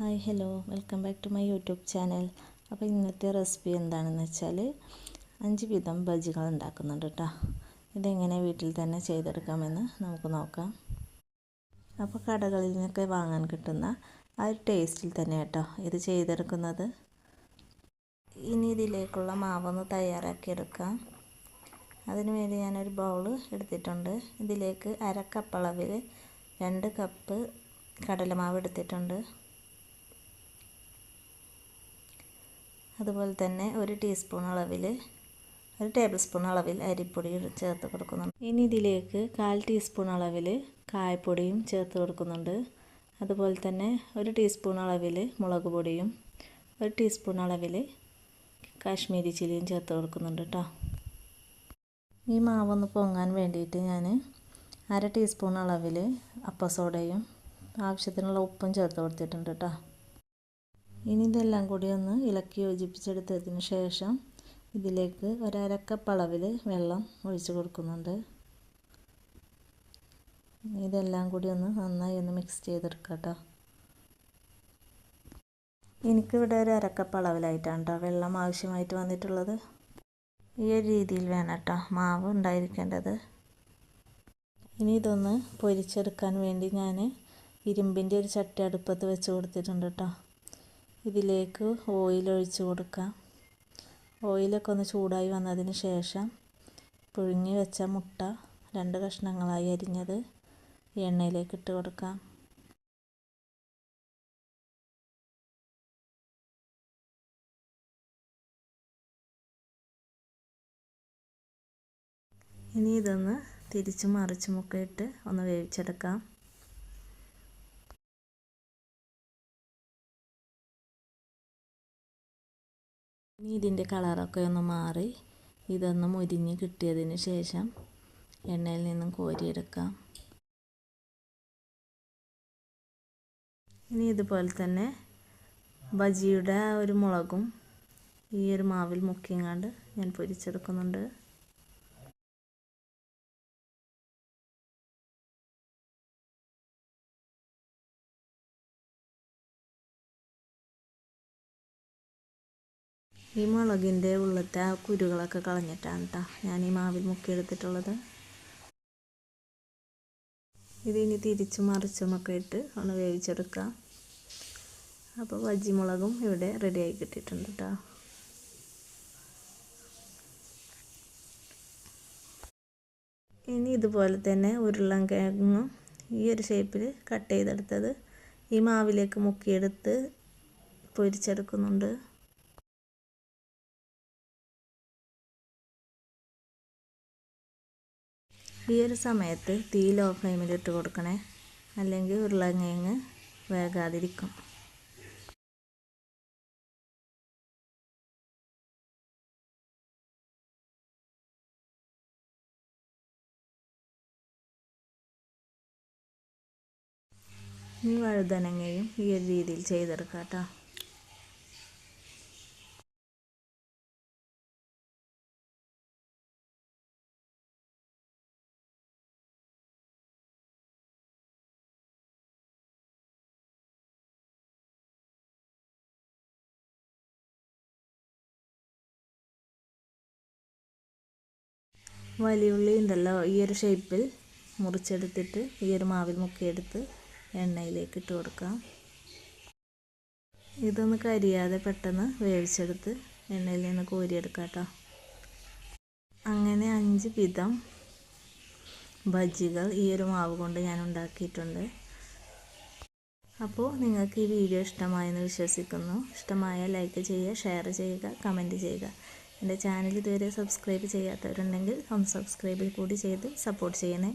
Hi hello. Welcome back to my YouTube channel. അപ്പോൾ ഇന്നത്തെ recipe എന്താണെന്ന് വെച്ചാൽ അഞ്ച് വിധം ബജികൾ ഉണ്ടാക്കുന്നുണ്ട് കേട്ടോ. ഇതെങ്ങനെ വീട്ടിൽ തന്നെ ചെയ്തെടുക്കാമെന്ന് നമുക്ക് നോക്കാം. അപ്പോൾ കടകളിൽ നിന്നൊക്കെ വാങ്ങാൻ കിട്ടുന്ന ആ ഒരു ടേസ്റ്റിൽ തന്നെ കേട്ടോ ഇത് ചെയ്തെടുക്കുന്നത്. ഇനി ഇതിലേക്കുള്ള മാവൊന്ന് തയ്യാറാക്കിയെടുക്കാം അതിനു വേണ്ടി ഞാനൊരു ബൗൾ എടുത്തിട്ടുണ്ട്. ഇതിലേക്ക് അര കപ്പ് അളവിൽ രണ്ട് കപ്പ് കടലമാവ് എടുത്തിട്ടുണ്ട്. അതുപോലെ തന്നെ ഒരു ടീസ്പൂൺ അളവിൽ ഒരു ടേബിൾ സ്പൂൺ അളവിൽ അരിപ്പൊടി ചേർത്ത് കൊടുക്കുന്നുണ്ട്. ഇനി ഇതിലേക്ക് കാൽ ടീസ്പൂൺ അളവിൽ കായപ്പൊടിയും ചേർത്ത് കൊടുക്കുന്നുണ്ട്. അതുപോലെ തന്നെ ഒരു ടീസ്പൂൺ അളവിൽ മുളക് പൊടിയും ഒരു ടീസ്പൂൺ അളവിൽ കാശ്മീരി ചില്ലിയും ചേർത്ത് കൊടുക്കുന്നുണ്ട് കേട്ടോ ഈ മാവൊന്ന് പൊങ്ങാൻ വേണ്ടിയിട്ട് ഞാൻ അര ടീസ്പൂൺ അളവിൽ അപ്പസോഡയും ആവശ്യത്തിനുള്ള ഉപ്പും ചേർത്ത് കൊടുത്തിട്ടുണ്ട് കേട്ടോ ഇനി ഇതെല്ലാം കൂടി ഒന്ന് ഇളക്കി യോജിപ്പിച്ചെടുത്തതിന് ശേഷം ഇതിലേക്ക് ഒരക്കപ്പ് അളവിൽ വെള്ളം ഒഴിച്ച് കൊടുക്കുന്നുണ്ട്. ഇതെല്ലാം കൂടി ഒന്ന് നന്നായി ഒന്ന് മിക്സ് ചെയ്തെടുക്കാം കേട്ടോ എനിക്കിവിടെ ഒരു അരക്കപ്പ് അളവിലായിട്ടാണ് കേട്ടോ വെള്ളം ആവശ്യമായിട്ട് വന്നിട്ടുള്ളത്. ഈ ഒരു രീതിയിൽ വേണം കേട്ടോ മാവ് ഉണ്ടായിരിക്കേണ്ടത്. ഇനി ഇതൊന്ന് പൊരിച്ചെടുക്കാൻ വേണ്ടി ഞാൻ ഇരുമ്പിന്റെ ഒരു ചട്ടി അടുപ്പത്ത് വെച്ച് കൊടുത്തിട്ടുണ്ട് കേട്ടോ ഇതിലേക്ക് ഓയിൽ ഒഴിച്ച് കൊടുക്കാം ഓയിലൊക്കെ ഒന്ന് ചൂടായി വന്നതിന് ശേഷം പുഴുങ്ങി വെച്ച മുട്ട രണ്ട് കഷ്ണങ്ങളായി അരിഞ്ഞത് എണ്ണയിലേക്ക് ഇട്ട് കൊടുക്കാം. ഇനി ഇതൊന്ന് തിരിച്ചു മറിച്ചുമൊക്കെ ഇട്ട് ഒന്ന് വേവിച്ചെടുക്കാം. ഇനി ഇതിന്റെ കളറൊക്കെ ഒന്ന് മാറി. ഇതൊന്ന് മുരിഞ്ഞ് കിട്ടിയതിന് ശേഷം എണ്ണയിൽ നിന്നും കോരിയെടുക്കാം. ഇനി ഇതുപോലെ തന്നെ ബജിയുടെ ഒരു മുളകും ഈ ഒരു മാവിൽ മുക്കിങ്ങാണ്ട് ഞാൻ പൊരിച്ചെടുക്കുന്നുണ്ട്. ഈ മുളകിന്റെ ഉള്ളത്തെ ആ കുരുകളൊക്കെ കളഞ്ഞിട്ടാണ് കേട്ടോ ഞാൻ ഈ മാവിൽ മുക്കിയെടുത്തിട്ടുള്ളത്. ഇതിനി തിരിച്ചും മറിച്ചുമൊക്കെ ഇട്ട് ഒന്ന് വേവിച്ചെടുക്കാം. അപ്പോൾ വജ്ജിമുളകും ഇവിടെ ആയി കിട്ടിയിട്ടുണ്ട് കേട്ടോ ഇനി ഇതുപോലെ തന്നെ ഉരുളൻകിഴങ്ങും ഈ ഒരു ഷേപ്പിൽ കട്ട് ചെയ്തെടുത്തത് ഈ മാവിലേക്ക് മുക്കിയെടുത്ത് പൊരിച്ചെടുക്കുന്നുണ്ട്. ഈ ഒരു സമയത്ത് തീ ലോ ഫ്ലെയിമിൽ ഇട്ട് കൊടുക്കണേ. അല്ലെങ്കിൽ ഉരുളങ്ങേങ്ങ് വേകാതിരിക്കും. ഈ വഴുതനങ്ങയും ഈ ഒരു രീതിയിൽ ചെയ്തെടുക്കാം കേട്ടോ. വലിയുള്ളി ഉണ്ടല്ലോ ഈ ഒരു ഷേപ്പിൽ മുറിച്ചെടുത്തിട്ട് ഈ ഒരു മാവിൽ മുക്കിയെടുത്ത് എണ്ണയിലേക്ക് ഇട്ട് കൊടുക്കാം. ഇതൊന്ന് കരിയാതെ പെട്ടെന്ന് വേവിച്ചെടുത്ത് എണ്ണയിൽ നിന്ന് കോരിയെടുക്കാം കേട്ടോ. അങ്ങനെ അഞ്ച് വിധം ബജ്ജികൾ ഈ ഒരു മാവ് കൊണ്ട് ഞാൻ ഉണ്ടാക്കിയിട്ടുണ്ട്. അപ്പോൾ നിങ്ങൾക്ക് ഈ വീഡിയോ ഇഷ്ടമായെന്ന് വിശ്വസിക്കുന്നു. ഇഷ്ടമായ ലൈക്ക് ചെയ്യുക ഷെയർ ചെയ്യുക കമന്റ് ചെയ്യുക. എന്റെ ചാനൽ ഇതുവരെ സബ്സ്ക്രൈബ് ചെയ്യാത്തവരുണ്ടെങ്കിൽ ഒന്ന് സബ്സ്ക്രൈബ് കൂടി ചെയ്ത് സപ്പോർട്ട് ചെയ്യണേ.